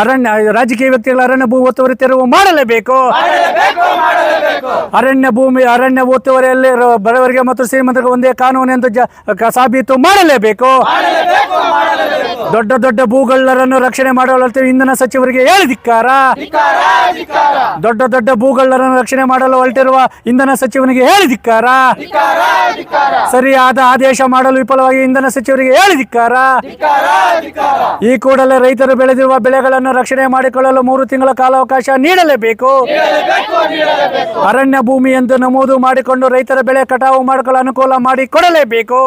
ಅರಣ್ಯ ರಾಜಕೀಯ ವ್ಯಕ್ತಿಗಳ ಅರಣ್ಯ ಭೂ ಒತ್ತುವರಿ ತೆರವು ಮಾಡಲೇಬೇಕು. ಅರಣ್ಯ ಭೂಮಿ ಅರಣ್ಯ ಒತ್ತುವರಿಯಲ್ಲಿ ಬಡವರಿಗೆ ಮತ್ತು ಶ್ರೀಮಂತರಿಗೆ ಒಂದೇ ಕಾನೂನು ಎಂದು ಸಾಬೀತು ಮಾಡಲೇಬೇಕು. ದೊಡ್ಡ ದೊಡ್ಡ ಭೂಗಳ್ಳರನ್ನು ರಕ್ಷಣೆ ಮಾಡಲು ಇಂಧನ ಸಚಿವರಿಗೆ ಹೇಳಿದಿಕ್ಕಾರ ದೊಡ್ಡ ದೊಡ್ಡ ಭೂಗಳ್ಳರನ್ನು ರಕ್ಷಣೆ ಮಾಡಲು ಹೊರಟಿರುವ ಇಂಧನ ಸಚಿವನಿಗೆ ಹೇಳಿದಿಕ್ಕಾರ ಸರಿಯಾದ ಆದೇಶ ಮಾಡಲು ವಿಫಲವಾಗಿ ಇಂಧನ ಸಚಿವರಿಗೆ ಹೇಳಿದಿಕ್ಕಾರ ಈ ಕೂಡಲೇ ರೈತರು ಬೆಳೆದಿರುವ ಬೆಳೆಗಳನ್ನು ರಕ್ಷಣೆ ಮಾಡಿಕೊಳ್ಳಲು ಮೂರು ತಿಂಗಳ ಕಾಲಾವಕಾಶ ನೀಡಲೇಬೇಕು. ಅರಣ್ಯ ಭೂಮಿ ಎಂದು ನಮೂದು ಮಾಡಿಕೊಂಡು ರೈತರ ಬೆಳೆ ಕಟಾವು ಮಾಡಿಕೊಳ್ಳಲು ಅನುಕೂಲ ಮಾಡಿ ಕೊಡಲೇಬೇಕು.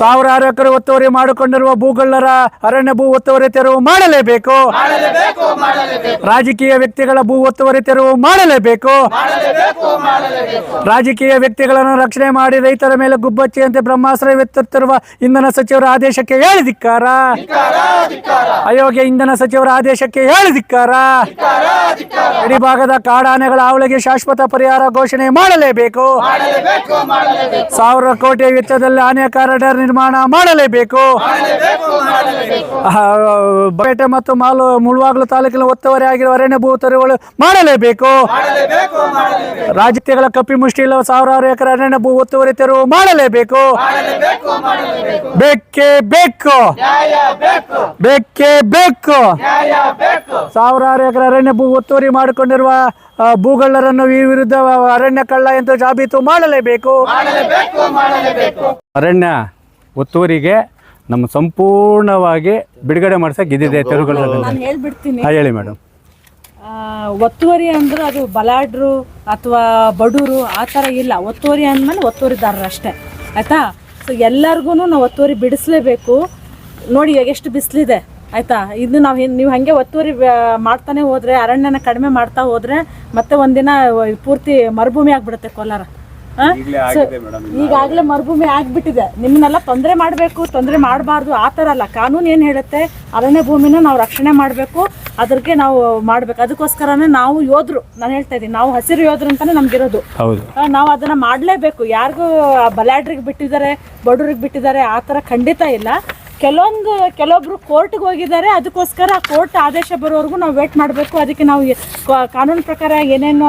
ಸಾವಿರಾರು ಎಕರೆ ಒತ್ತುವರಿ ಮಾಡಿಕೊಂಡಿರುವ ಭೂಗಳ್ಳರ ಅರಣ್ಯ ಭೂ ಒತ್ತುವರಿ ತೆರವು ಮಾಡಲೇಬೇಕು. ರಾಜಕೀಯ ವ್ಯಕ್ತಿಗಳ ಭೂ ಒತ್ತುವರಿ ತೆರವು ಮಾಡಲೇಬೇಕು. ರಾಜಕೀಯ ವ್ಯಕ್ತಿಗಳನ್ನು ರಕ್ಷಣೆ ಮಾಡಿ ರೈತರ ಮೇಲೆ ಗುಬ್ಬಚ್ಚಿಯಂತೆ ಬ್ರಹ್ಮಾಸ್ತ್ರ ಎತ್ತುತ್ತಿರುವ ಇಂಧನ ಸಚಿವರ ಆದೇಶಕ್ಕೆ ಹೇಳಿದಿಕ್ಕಾರ ಅಯೋಗ್ಯ ಇಂಧನ ಸಚಿವರ ಆದೇಶಕ್ಕೆ ಹೇಳಿದಿಕ್ಕಾರ ಗಡಿಭಾಗದ ಭಾಗದ ಕಾಡಾನೆಗಳ ಹಾವಳಿಗೆ ಶಾಶ್ವತ ಪರಿಹಾರ ಘೋಷಣೆ ಮಾಡಲೇಬೇಕು. ಸಾವಿರ ಕೋಟಿ ವೆಚ್ಚದಲ್ಲಿ ಆನೆ ಕಾರಿಡಾರ್ ನಿರ್ಮಾಣ ಮಾಡಲೇಬೇಕು. ಪೇಟೆ ಮತ್ತು ಮಾಲು ಮುಳುವಾಗಲು ತಾಲೂಕಿನ ಒತ್ತುವರಿ ಆಗಿರುವ ಅರಣ್ಯ ಭೂ ತೆರವುಗಳು ಮಾಡಲೇಬೇಕು. ರಾಜಕೀಯಗಳ ಕಪ್ಪಿ ಮುಷ್ಟಿ ಇಲ್ಲ ಸಾವಿರಾರು ಎಕರೆ ಅರಣ್ಯ ಭೂ ಒತ್ತುವರಿ ತೆರವು ಮಾಡಲೇಬೇಕು. ಬೇಕೇ ಬೇಕು. ಬೇಕೇ ಬೇಕು. ಸಾವಿರಾರು ಎಕರೆ ಅರಣ್ಯ ಭೂ ಒತ್ತುವರಿ ಮಾಡಿಕೊಂಡಿರುವ ಭೂಗಳ್ಳರನ್ನು ಈ ವಿರುದ್ಧ ಅರಣ್ಯ ಕಳ್ಳ ಎಂದು ಜಾಬೀತು ಮಾಡಲೇಬೇಕು. ಅರಣ್ಯ ಒತ್ತುವರಿಗೆ ನಮ್ಮ ಸಂಪೂರ್ಣವಾಗಿ ಬಿಡುಗಡೆ ಮಾಡ್ಸಕ್ ಇದಿದೆ ನಾನು ಹೇಳ್ಬಿಡ್ತೀನಿ. ಹೇಳಿ ಮೇಡಮ್ ಆ, ಒತ್ತುವರಿ ಅಂದ್ರೆ ಅದು ಬಲಾಡ್ರು ಅಥವಾ ಬಡೂರು ಆ ಥರ ಇಲ್ಲ. ಒತ್ತುವರಿ ಅಂದ್ಮೇಲೆ ಒತ್ತುವರಿದಾರರು ಅಷ್ಟೇ. ಆಯ್ತಾ? ಸೊ ಎಲ್ಲರಿಗೂ ನಾವು ಒತ್ತುವರಿ ಬಿಡಿಸ್ಲೇಬೇಕು. ನೋಡಿ ಈಗ ಎಷ್ಟು ಬಿಸಿಲಿದೆ. ಆಯ್ತಾ? ಇದು ನಾವು ನೀವು ಹಾಗೆ ಒತ್ತುವರಿ ಮಾಡ್ತಾನೆ ಹೋದ್ರೆ ಅರಣ್ಯನ ಕಡಿಮೆ ಮಾಡ್ತಾ ಹೋದ್ರೆ ಮತ್ತೆ ಒಂದಿನ ಪೂರ್ತಿ ಮರುಭೂಮಿ ಆಗ್ಬಿಡುತ್ತೆ ಕೋಲಾರ. ಈಗಾಗಲೇ ಮರುಭೂಮಿ ಆಗ್ಬಿಟ್ಟಿದೆ. ನಿಮ್ಮನ್ನೆಲ್ಲ ತೊಂದರೆ ಮಾಡಬೇಕು ತೊಂದರೆ ಮಾಡಬಾರ್ದು ಆ ಥರ ಅಲ್ಲ. ಕಾನೂನು ಏನು ಹೇಳುತ್ತೆ? ಅರಣ್ಯ ಭೂಮಿನ ನಾವು ರಕ್ಷಣೆ ಮಾಡಬೇಕು ಅದ್ರಿಗೆ ನಾವು ಮಾಡ್ಬೇಕು. ಅದಕ್ಕೋಸ್ಕರನೇ ನಾವು ಯೋಧರು ನಾನು ಹೇಳ್ತಾ ಇದ್ದೀನಿ ನಾವು ಹಸಿರು ಯೋಧರು ಅಂತಾನೆ ನಮ್ಗಿರೋದು. ನಾವು ಅದನ್ನ ಮಾಡಲೇಬೇಕು. ಯಾರಿಗೂ ಬಲಾಡ್ರಿಗೆ ಬಿಟ್ಟಿದ್ದಾರೆ ಬಡವ್ರಿಗೆ ಬಿಟ್ಟಿದ್ದಾರೆ ಆ ಥರ ಖಂಡಿತ ಇಲ್ಲ. ಕೆಲವೊಂದು, ಕೆಲವೊಬ್ರು ಕೋರ್ಟ್ಗೆ ಹೋಗಿದ್ದಾರೆ, ಅದಕ್ಕೋಸ್ಕರ ಕೋರ್ಟ್ ಆದೇಶ ಬರೋವರೆಗೂ ನಾವು ವೇಟ್ ಮಾಡಬೇಕು. ಅದಕ್ಕೆ ನಾವು ಕಾನೂನು ಪ್ರಕಾರ ಏನೇನು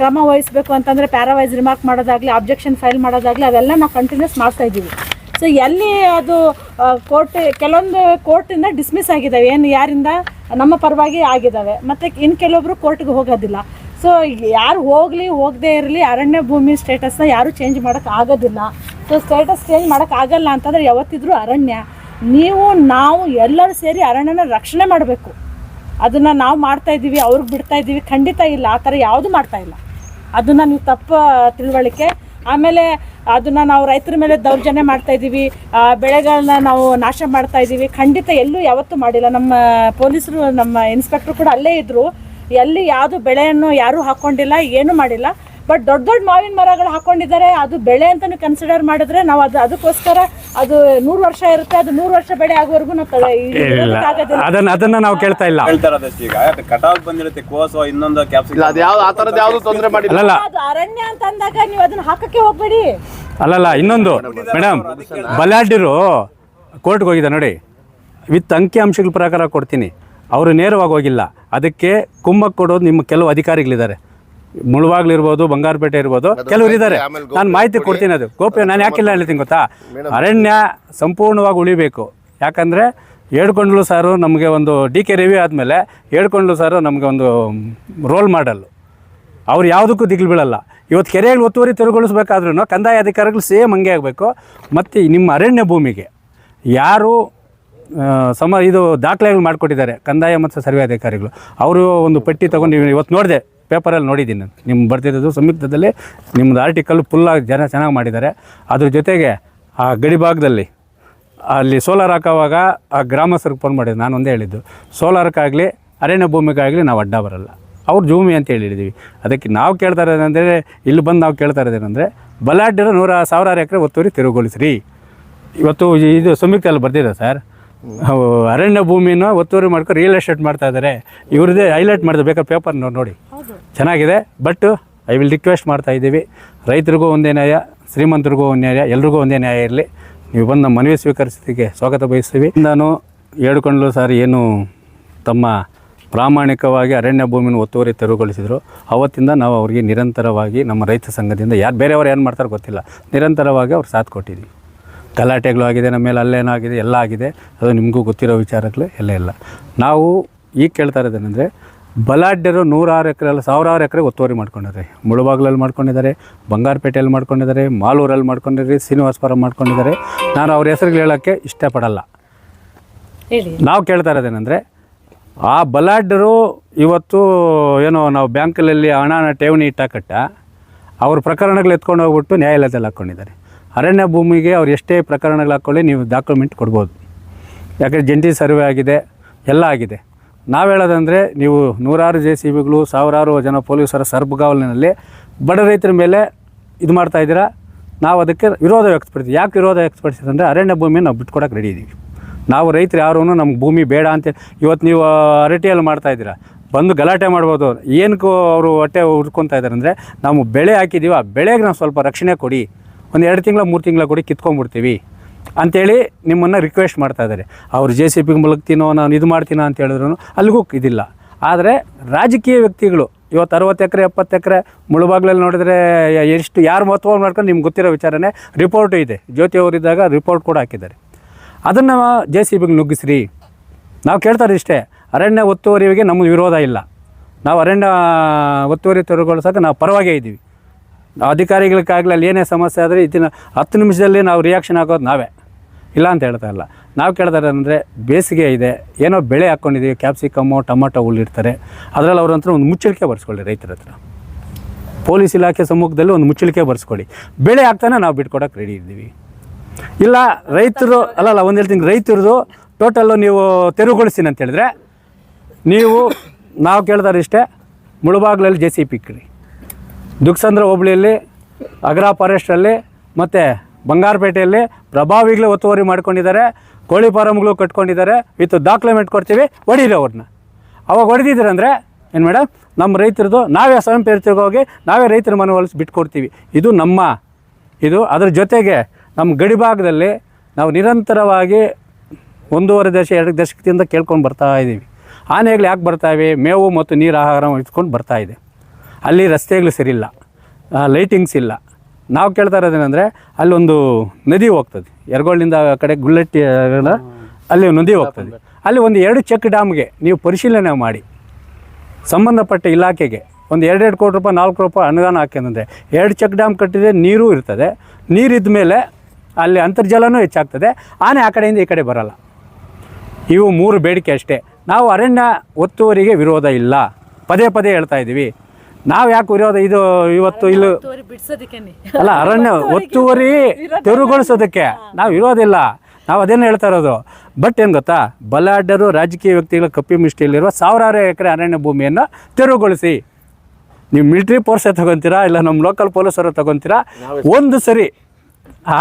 ಕ್ರಮ ವಹಿಸಬೇಕು ಅಂತಂದರೆ ಪ್ಯಾರಾವೈಸ್ ರಿಮಾರ್ಕ್ ಮಾಡೋದಾಗಲಿ ಅಬ್ಜೆಕ್ಷನ್ ಫೈಲ್ ಮಾಡೋದಾಗಲಿ ಅವೆಲ್ಲ ನಾವು ಕಂಟಿನ್ಯೂಸ್ ಮಾಡ್ತಾ ಇದ್ದೀವಿ. ಸೊ ಎಲ್ಲಿ ಅದು ಕೋರ್ಟ್ ಕೆಲವೊಂದು ಕೋರ್ಟಿಂದ ಡಿಸ್ಮಿಸ್ ಆಗಿದ್ದಾವೆ. ಏನು, ಯಾರಿಂದ? ನಮ್ಮ ಪರವಾಗಿ ಆಗಿದ್ದಾವೆ. ಮತ್ತು ಇನ್ನು ಕೆಲವೊಬ್ರು ಕೋರ್ಟ್ಗೆ ಹೋಗೋದಿಲ್ಲ. ಸೊ ಯಾರು ಹೋಗಲಿ, ಹೋಗದೇ ಇರಲಿ, ಅರಣ್ಯ ಭೂಮಿ ಸ್ಟೇಟಸ್ನ ಯಾರೂ ಚೇಂಜ್ ಮಾಡೋಕ್ಕೆ ಆಗೋದಿಲ್ಲ. ಸೊ ಸ್ಟೇಟಸ್ ಚೇಂಜ್ ಮಾಡೋಕ್ಕಾಗಲ್ಲ ಅಂತಂದರೆ ಯಾವತ್ತಿದ್ರೂ ಅರಣ್ಯ. ನೀವು, ನಾವು ಎಲ್ಲರೂ ಸೇರಿ ಅರಣ್ಯನ ರಕ್ಷಣೆ ಮಾಡಬೇಕು. ಅದನ್ನು ನಾವು ಮಾಡ್ತಾ ಇದ್ದೀವಿ, ಅವ್ರಿಗೆ ಬಿಡ್ತಾ ಇದ್ದೀವಿ, ಖಂಡಿತ ಇಲ್ಲ, ಆ ಥರ ಯಾವುದು ಮಾಡ್ತಾ ಇಲ್ಲ. ಅದನ್ನು ನೀವು ತಪ್ಪು ತಿಳುವಳಿಕೆ. ಆಮೇಲೆ ಅದನ್ನು ನಾವು ರೈತರ ಮೇಲೆ ದೌರ್ಜನ್ಯ ಮಾಡ್ತಾ ಇದ್ದೀವಿ ಬೆಳೆಗಳನ್ನ ನಾವು ನಾಶ ಮಾಡ್ತಾ ಇದ್ದೀವಿ, ಖಂಡಿತ ಎಲ್ಲೂ ಯಾವತ್ತೂ ಮಾಡಿಲ್ಲ. ನಮ್ಮ ಪೊಲೀಸರು, ನಮ್ಮ ಇನ್ಸ್ಪೆಕ್ಟ್ರು ಕೂಡ ಅಲ್ಲೇ ಇದ್ದರು ಎಲ್ಲಿ ಯಾವುದು ಬೆಳೆಯನ್ನು ಯಾರೂ ಹಾಕ್ಕೊಂಡಿಲ್ಲ ಏನೂ ಮಾಡಿಲ್ಲ. ಬಟ್ ದೊಡ್ಡ ದೊಡ್ಡ ಮಾವಿನ ಮರಗಳು ಹಾಕೊಂಡಿದ್ದಾರೆ ಅದು ಬೆಳೆ ಅಂತಲೂ ಕನ್ಸಿಡರ್ ಮಾಡಿದ್ರೆ ನಾವು ಅದು ಅದಕ್ಕೋಸ್ಕರ ಅದು ನೂರು ವರ್ಷ ಇರುತ್ತೆ ಅದು ನೂರು ವರ್ಷ ಬೆಳೆ ಆಗೋವರೆಗೂ ನಾವು ತಡೆ- ಇದು ಇರೋದಕ್ಕಾಗೋದಿಲ್ಲ. ಅದನ್ನ ಅದನ್ನ ನಾವು ಕೇಳ್ತಾ ಇಲ್ಲ. ಈಗ. ಕಟಾವ್ ಬಂದಿರುತ್ತೆ ಕೋಸು ಇನ್ನೊಂದು ಇಲ್ಲ ಅದು ಯಾವ್ದು ಆ ಥರದ್ದು ಯಾವುದು ತೊಂದರೆ ಅಲ್ಲಲ್ಲ ಅದು ಅರಣ್ಯ ಅಂತ ಅಂದಾಗ ನೀವು ಅದನ್ನ ಹಾಕಕ್ಕೆ ಹೋಗ್ಬೇಡಿ. ಅಲ್ಲಲ್ಲ ಇನ್ನೊಂದು. ಮೇಡಮ್ ಬಲಾಢ್ಯರು ಕೋರ್ಟ್ಗೆ ಹೋಗಿದೆ ನೋಡಿ. ವಿತ್ ಅಂಕಿ ಅಂಶಗಳ ಪ್ರಕಾರ ಕೊಡ್ತೀನಿ. ಅವರು ನೇರವಾಗಿ ಹೋಗಿಲ್ಲ. ಅದಕ್ಕೆ ಕುಮ್ಮಕ್ಕೆ ಕೊಡೋದು ನಿಮ್ಮ ಕೆಲವು ಅಧಿಕಾರಿಗಳಿದ್ದಾರೆ. ಮುಳುವಾಗ್ಲಿರ್ಬೋದು ಬಂಗಾರಪೇಟೆ ಇರ್ಬೋದು ಕೆಲವರು ಇದ್ದಾರೆ. ನಾನು ಮಾಹಿತಿ ಕೊಡ್ತೀನಿ ಅದು. ಗೋಪ್ಯ ನಾನು ಯಾಕಿಲ್ಲ ಹೇಳ್ತೀನಿ ಗೊತ್ತಾ? ಅರಣ್ಯ ಸಂಪೂರ್ಣವಾಗಿ ಉಳಿಬೇಕು. ಯಾಕಂದರೆ ಹೇಳ್ಕೊಂಡ್ಲು ಸಾರು ನಮಗೆ ಒಂದು ಡಿ ಕೆ ರಿವ್ಯೂ ಆದಮೇಲೆ ಹೇಳ್ಕೊಂಡ್ಲು ಸಾರು ನಮಗೆ ಒಂದು ರೋಲ್ ಮಾಡಲ್ಲು ಅವ್ರು ಯಾವುದಕ್ಕೂ ದಿಗ್ಲು ಬೀಳಲ್ಲ. ಇವತ್ತು ಕೆರೆಗಳು ಒತ್ತುವರಿ ತೆರವುಗೊಳಿಸ್ಬೇಕಾದ್ರೂ ಕಂದಾಯ ಅಧಿಕಾರಿಗಳು ಸೇಮ್ ಹಂಗೆ ಆಗಬೇಕು. ಮತ್ತು ನಿಮ್ಮ ಅರಣ್ಯ ಭೂಮಿಗೆ ಯಾರು ಸಮ ಇದು ದಾಖಲೆಗಳು ಮಾಡಿಕೊಟ್ಟಿದ್ದಾರೆ ಕಂದಾಯ ಮತ್ತು ಸರ್ವೆ ಅಧಿಕಾರಿಗಳು. ಅವರು ಒಂದು ಪಟ್ಟಿ ತೊಗೊಂಡು ಇವತ್ತು ನೋಡಿದೆ ಪೇಪರಲ್ಲಿ ನೋಡಿದ್ದೀನಿ ನಾನು. ನಿಮ್ಮ ಬರ್ತಿದ್ದು ಸಂಯುಕ್ತದಲ್ಲಿ ನಿಮ್ಮದು ಆರ್ಟಿಕಲ್ ಫುಲ್ಲಾಗಿ ಜನ ಚೆನ್ನಾಗಿ ಮಾಡಿದ್ದಾರೆ. ಅದ್ರ ಜೊತೆಗೆ ಆ ಗಡಿ ಭಾಗದಲ್ಲಿ ಅಲ್ಲಿ ಸೋಲಾರ್ ಹಾಕೋವಾಗ ಆ ಗ್ರಾಮಸ್ಥರಿಗೆ ಫೋನ್ ಮಾಡಿದ್ದು. ನಾನು ಒಂದೇ ಹೇಳಿದ್ದು. ಸೋಲಾರ್ಕ್ಕಾಗಲಿ ಅರಣ್ಯ ಭೂಮಿಗಾಗಲಿ ನಾವು ಅಡ್ಡ ಬರಲ್ಲ. ಅವ್ರು ಜೂಮಿ ಅಂತ ಹೇಳಿದ್ದೀವಿ ಅದಕ್ಕೆ ನಾವು ಕೇಳ್ತಾ ಇರೋದಂದರೆ ಇಲ್ಲಿ ಬಂದು ನಾವು ಕೇಳ್ತಾ ಇರೋದೇನೆಂದರೆ ಬಲಾಢ್ಯರು ನೂರ ಸಾವಿರಾರು ಎಕರೆ ಒತ್ತುವರಿ ತಿರುಗೊಳಿಸ್ರಿ ಇವತ್ತು ಇದು ಸಂಯುಕ್ತಲ್ಲಿ ಬರ್ತಿದೆ ಸರ್. ಅರಣ್ಯ ಭೂಮಿನ ಒತ್ತುವರಿ ಮಾಡ್ಕೊ ರಿಯಲ್ ಎಸ್ಟೇಟ್ ಮಾಡ್ತಾ ಇದ್ದಾರೆ ಇವ್ರದ್ದೇ ಹೈಲೈಟ್ ಮಾಡಿದೆ ಬೇಕಾದ್ರೆ ಪೇಪರ್ ನೋಡಿ. ಚೆನ್ನಾಗಿದೆ ಬಟ್ ಐ ವಿಲ್ ರಿಕ್ವೆಸ್ಟ್ ಮಾಡ್ತಾ ಇದ್ದೀವಿ. ರೈತರಿಗೂ ಒಂದೇ ನ್ಯಾಯ ಶ್ರೀಮಂತರಿಗೂ ಒಂದು ನ್ಯಾಯ ಎಲ್ರಿಗೂ ಒಂದೇ ನ್ಯಾಯ ಇರಲಿ. ನೀವು ಬಂದು ನಮ್ಮ ಮನವಿ ಸ್ವೀಕರಿಸೋದಕ್ಕೆ ಸ್ವಾಗತ ಬಯಸ್ತೀವಿ. ನಾನು ಹೇಳ್ಕೊಂಡ್ಲು ಸರ್ ಏನು ತಮ್ಮ ಪ್ರಾಮಾಣಿಕವಾಗಿ ಅರಣ್ಯ ಭೂಮಿನ ಒತ್ತುವರಿ ತೆರವುಗೊಳಿಸಿದ್ರು. ಅವತ್ತಿಂದ ನಾವು ಅವರಿಗೆ ನಿರಂತರವಾಗಿ ನಮ್ಮ ರೈತ ಸಂಘದಿಂದ ಯಾರು ಬೇರೆಯವರು ಏನು ಮಾಡ್ತಾರೋ ಗೊತ್ತಿಲ್ಲ. ನಿರಂತರವಾಗಿ ಅವ್ರು ಸಾಥ್ ಕೊಟ್ಟಿದ್ದೀವಿ. ಗಲಾಟೆಗಳು ಆಗಿದೆ ನಮ್ಮ ಮೇಲೆ ಅಲ್ಲೇನಾಗಿದೆ ಎಲ್ಲ ಆಗಿದೆ. ಅದು ನಿಮಗೂ ಗೊತ್ತಿರೋ ವಿಚಾರಗಳು ಎಲ್ಲ ಇಲ್ಲ. ನಾವು ಈಗ ಕೇಳ್ತಾ ಇರೋದೇನೆಂದರೆ ಬಲಾಢ್ಯರು ನೂರಾರು ಎಕರೆ ಅಲ್ಲ ಸಾವಿರಾರು ಎಕರೆ ಒತ್ತುವರಿ ಮಾಡ್ಕೊಂಡಿದ್ದಾರೆ. ಮುಳುಬಾಗ್ಲಲ್ಲಿ ಮಾಡ್ಕೊಂಡಿದ್ದಾರೆ ಬಂಗಾರಪೇಟೆಯಲ್ಲಿ ಮಾಡ್ಕೊಂಡಿದ್ದಾರೆ ಮಾಲೂರಲ್ಲಿ ಮಾಡ್ಕೊಂಡಿದ್ದಾರೆ ಶ್ರೀನಿವಾಸಪುರ ಮಾಡ್ಕೊಂಡಿದ್ದಾರೆ. ನಾನು ಅವ್ರ ಹೆಸರುಗಳು ಹೇಳೋಕ್ಕೆ ಇಷ್ಟಪಡಲ್ಲ. ನಾವು ಕೇಳ್ತಾ ಇರೋದೇನೆಂದರೆ ಆ ಬಲಾಢ್ಯರು ಇವತ್ತು ಏನೋ ನಾವು ಬ್ಯಾಂಕಲ್ಲಿ ಹಣನ ಠೇವಣಿ ಇಟ್ಟಾಕಟ್ಟ ಅವ್ರ ಪ್ರಕರಣಗಳು ಎತ್ಕೊಂಡು ಹೋಗ್ಬಿಟ್ಟು ನ್ಯಾಯಾಲಯದಲ್ಲಿ ಹಾಕ್ಕೊಂಡಿದ್ದಾರೆ ಅರಣ್ಯ ಭೂಮಿಗೆ ಅವ್ರು ಎಷ್ಟೇ ಪ್ರಕರಣಗಳು ಹಾಕ್ಕೊಳ್ಳಿ ನೀವು ಡಾಕ್ಯುಮೆಂಟ್ ಕೊಡ್ಬೋದು. ಯಾಕಂದರೆ ಜಂಟಿ ಸರ್ವೆ ಆಗಿದೆ, ಎಲ್ಲ ಆಗಿದೆ. ನಾವು ಹೇಳೋದಂದರೆ ನೀವು ನೂರಾರು ಜೆ ಸಿ ಬಿಗಳು, ಸಾವಿರಾರು ಜನ ಪೊಲೀಸರ ಸರ್ಬಗಾವಲಿನಲ್ಲಿ ಬಡ ರೈತರ ಮೇಲೆ ಇದು ಮಾಡ್ತಾ ಇದ್ದೀರಾ? ನಾವು ಅದಕ್ಕೆ ವಿರೋಧ ವ್ಯಕ್ತಪಡಿಸ್ತೀವಿ. ಯಾಕೆ ವಿರೋಧ ವ್ಯಕ್ತಪಡಿಸಿದ್ರೆ ಅರಣ್ಯ ಭೂಮಿಯನ್ನು ನಾವು ಬಿಟ್ಕೊಡಕ್ಕೆ ರೆಡಿ ಇದ್ದೀವಿ ನಾವು ರೈತರು ಯಾರೂ ನಮ್ಗೆ ಭೂಮಿ ಬೇಡ ಅಂತ ಇವತ್ತು ನೀವು ಅರಟಿಯಲ್ಲಿ ಮಾಡ್ತಾ ಇದ್ದೀರಾ? ಬಂದು ಗಲಾಟೆ ಮಾಡ್ಬೋದು ಏನಕ್ಕೂ ಅವರು ಹೊಟ್ಟೆ ಹುಡ್ಕೊತಾ ಇದ್ದಾರೆ ಅಂದರೆ ನಾವು ಬೆಳೆ ಹಾಕಿದ್ದೀವಿ ಆ ಬೆಳೆಗೆ ನಾವು ಸ್ವಲ್ಪ ರಕ್ಷಣೆ ಕೊಡಿ. ಒಂದು ಎರಡು ತಿಂಗಳ, ಮೂರು ತಿಂಗಳ ಕೊಡಿ ಕಿತ್ಕೊಂಡ್ಬಿಡ್ತೀವಿ. ಅಂಥೇಳಿ ನಿಮ್ಮನ್ನು ರಿಕ್ವೆಸ್ಟ್ ಮಾಡ್ತಾ ಇದ್ದಾರೆ ಅವ್ರು ಜೆ ಸಿ ಪಿಗೆ ಮಲಗ್ತೀನೋ ನಾನು ಇದು ಮಾಡ್ತೀನೋ ಅಂತ ಹೇಳಿದ್ರು ಅಲ್ಲಿಗೂ ಇದಿಲ್ಲ. ಆದರೆ ರಾಜಕೀಯ ವ್ಯಕ್ತಿಗಳು ಇವತ್ತು ಅರವತ್ತು ಎಕರೆ, ಎಪ್ಪತ್ತು ಎಕರೆ ಮುಳುಬಾಗ್ಲಲ್ಲಿ ನೋಡಿದ್ರೆ ಎಷ್ಟು, ಯಾರು ಮಹತ್ವ ಮಾಡ್ಕೊಂಡು ನಿಮ್ಗೆ ಗೊತ್ತಿರೋ ವಿಚಾರನೇ ರಿಪೋರ್ಟು ಇದೆ. ಜ್ಯೋತಿ ಅವರಿದ್ದಾಗ ರಿಪೋರ್ಟ್ ಕೂಡ ಹಾಕಿದ್ದಾರೆ. ಅದನ್ನು ಜೆ ಸಿ ಬಿಗೆ ನುಗ್ಗಿಸ್ರಿ. ನಾವು ಕೇಳ್ತಾರೆ ಇಷ್ಟೇ, ಅರಣ್ಯ ಒತ್ತುವರಿಗೆ ನಮ್ಮ ವಿರೋಧ ಇಲ್ಲ. ನಾವು ಅರಣ್ಯ, ಒತ್ತುವರಿ ತೆರವುಗೊಳಿಸೋಕೆ ನಾವು ಪರವಾಗೇ ಇದ್ದೀವಿ ಅಧಿಕಾರಿಗಳಿಗಾಗಲಿ ಅಲ್ಲಿ ಏನೇ ಸಮಸ್ಯೆ ಆದರೆ ಇದನ್ನು ಹತ್ತು ನಿಮಿಷದಲ್ಲಿ ನಾವು ರಿಯಾಕ್ಷನ್ ಹಾಕೋದು ನಾವೇ. ಇಲ್ಲ ಅಂತ ಹೇಳ್ತಾ ಇಲ್ಲ. ನಾವು ಕೇಳ್ತಾರೆ ಅಂದರೆ ಬೇಸಿಗೆ ಇದೆ, ಏನೋ ಬೆಳೆ ಹಾಕ್ಕೊಂಡಿದ್ದೀವಿ ಕ್ಯಾಪ್ಸಿಕಮ್ಮು ಟೊಮೊಟೊ ಹುಲ್ಲಿರ್ತಾರೆ ಅದರಲ್ಲಿ ಅವ್ರ ಹತ್ರ ಒಂದು ಮುಚ್ಚಳಿಕೆ ಬರ್ಸ್ಕೊಳ್ಳಿ ರೈತರ ಹತ್ರ. ಪೊಲೀಸ್ ಇಲಾಖೆ ಸಮ್ಮುಖದಲ್ಲಿ ಒಂದು ಮುಚ್ಚಳಿಕೆ ಬರ್ಸ್ಕೊಳ್ಳಿ. ಬೆಳೆ ಹಾಕ್ತಾನೆ ನಾವು ಬಿಟ್ಕೊಡೋಕೆ ರೆಡಿ ಇದ್ದೀವಿ. ಇಲ್ಲ, ರೈತರು ಅಲ್ಲಲ್ಲ ಒಂದು ಹೇಳ್ತೀನಿ, ರೈತರದು ಟೋಟಲ್ಲು ನೀವು ತೆರವುಗೊಳಿಸ್ತೀನಿ ಅಂತ ಹೇಳಿದ್ರೆ, ನೀವು, ನಾವು ಕೇಳ್ತಾರೆ ಇಷ್ಟೇ, ಮುಳುಬಾಗ್ಲಲ್ಲಿ ಜೆ ಸಿ ಪಿ ಇಕ್ಕಿರಿ ದುಕ್ಸಂದ್ರ ಹೋಬಳಿಯಲ್ಲಿ, ಅಗ್ರಾ ಫಾರೆಸ್ಟಲ್ಲಿ ಮತ್ತು ಬಂಗಾರಪೇಟೆಯಲ್ಲಿ ಪ್ರಭಾವಿಗಳು ಒತ್ತುವರಿ ಮಾಡ್ಕೊಂಡಿದ್ದಾರೆ, ಕೋಳಿ ಫಾರಮ್ಗಳು ಕಟ್ಕೊಂಡಿದ್ದಾರೆ. ವಿತ್ ಡಾಕ್ಯುಮೆಂಟ್ ಕೊಡ್ತೀವಿ ಹೊಡೀರಿ ಅವ್ರನ್ನ ಅವಾಗ ಹೊಡೆದಿದ್ದೀರಂದರೆ ಏನು ಮೇಡಮ್ ನಮ್ಮ ರೈತರದು ನಾವೇ ಸ್ವಯಂ ಪ್ರೇರಿತರಿಗೆ ಹೋಗಿ ನಾವೇ ರೈತರ ಮನವೊಲಿಸಿ ಬಿಟ್ಕೊಡ್ತೀವಿ. ಇದು ನಮ್ಮ, ಇದು ಅದರ ಜೊತೆಗೆ ನಮ್ಮ ಗಡಿ ಭಾಗದಲ್ಲಿ ನಾವು ನಿರಂತರವಾಗಿ ಒಂದೂವರೆ ದಶ, ಎರಡು ದಶಕದಿಂದ ಕೇಳ್ಕೊಂಡು ಬರ್ತಾ ಇದ್ದೀವಿ ಆನೆಗಳು ಯಾಕೆ ಬರ್ತಾವೆ ಮೇವು ಮತ್ತು ನೀರು ಆಹಾರ ಇಟ್ಕೊಂಡು ಬರ್ತಾ ಇದೆ. ಅಲ್ಲಿ ರಸ್ತೆಗಳು ಸರಿಯಿಲ್ಲ ಲೈಟಿಂಗ್ಸ್ ಇಲ್ಲ. ನಾವು ಕೇಳ್ತಾ ಇರೋದೇನೆಂದರೆ ಅಲ್ಲೊಂದು ನದಿ ಹೋಗ್ತದೆ. ಎರಗೋಳಿಂದ ಆ ಕಡೆ ಗುಳ್ಳಟ್ಟಿ ಅಲ್ಲಿ ನದಿ ಹೋಗ್ತದೆ. ಅಲ್ಲಿ ಒಂದು ಎರಡು ಚೆಕ್ ಡ್ಯಾಮ್ಗೆ ನೀವು ಪರಿಶೀಲನೆ ಮಾಡಿ. ಸಂಬಂಧಪಟ್ಟ ಇಲಾಖೆಗೆ ಒಂದು ಎರಡೆರಡು ಕೋಟಿ ರೂಪಾಯಿ, ನಾಲ್ಕು ರೂಪಾಯಿ ಅನುದಾನ ಹಾಕ್ಯಂದ್ರೆ ಎರಡು ಚೆಕ್ ಡ್ಯಾಮ್ ಕಟ್ಟಿದರೆ ನೀರು ಇರ್ತದೆ. ನೀರಿದ್ದ ಮೇಲೆ ಅಲ್ಲಿ ಅಂತರ್ಜಲನೂ ಹೆಚ್ಚಾಗ್ತದೆ. ಆನೆ ಆ ಕಡೆಯಿಂದ ಈ ಕಡೆ ಬರಲ್ಲ. ಇವು ಮೂರು ಬೇಡಿಕೆ ಅಷ್ಟೇ. ನಾವು ಅರಣ್ಯ ಒತ್ತುವರಿಗೆ ವಿರೋಧ ಇಲ್ಲ. ಪದೇ ಪದೇ ಹೇಳ್ತಾ ಇದ್ದೀವಿ. ನಾವು ಯಾಕೆ ಉರಿಯೋದು? ಇದು ಇವತ್ತು ಇಲ್ಲಿ ಅಲ್ಲ ಅರಣ್ಯ ಒತ್ತುವರಿ ತೆರವುಗೊಳಿಸೋದಕ್ಕೆ ನಾವು ಇರೋದಿಲ್ಲ. ನಾವು ಅದೇನು ಹೇಳ್ತಾ ಇರೋದು? ಬಟ್ ಏನು ಗೊತ್ತಾ? ಬಲಾಢ್ಯರು ರಾಜಕೀಯ ವ್ಯಕ್ತಿಗಳ ಕಪ್ಪಿ ಮಿಷ್ಟಿಯಲ್ಲಿರುವ ಸಾವಿರಾರು ಎಕರೆ ಅರಣ್ಯ ಭೂಮಿಯನ್ನು ತೆರವುಗೊಳಿಸಿ. ನೀವು ಮಿಲಿಟ್ರಿ ಫೋರ್ಸ್ ತಗೊಂತೀರಾ? ಇಲ್ಲ ನಮ್ಮ ಲೋಕಲ್ ಪೊಲೀಸರು ತಗೊಂತೀರಾ? ಒಂದು ಸರಿ. ಆ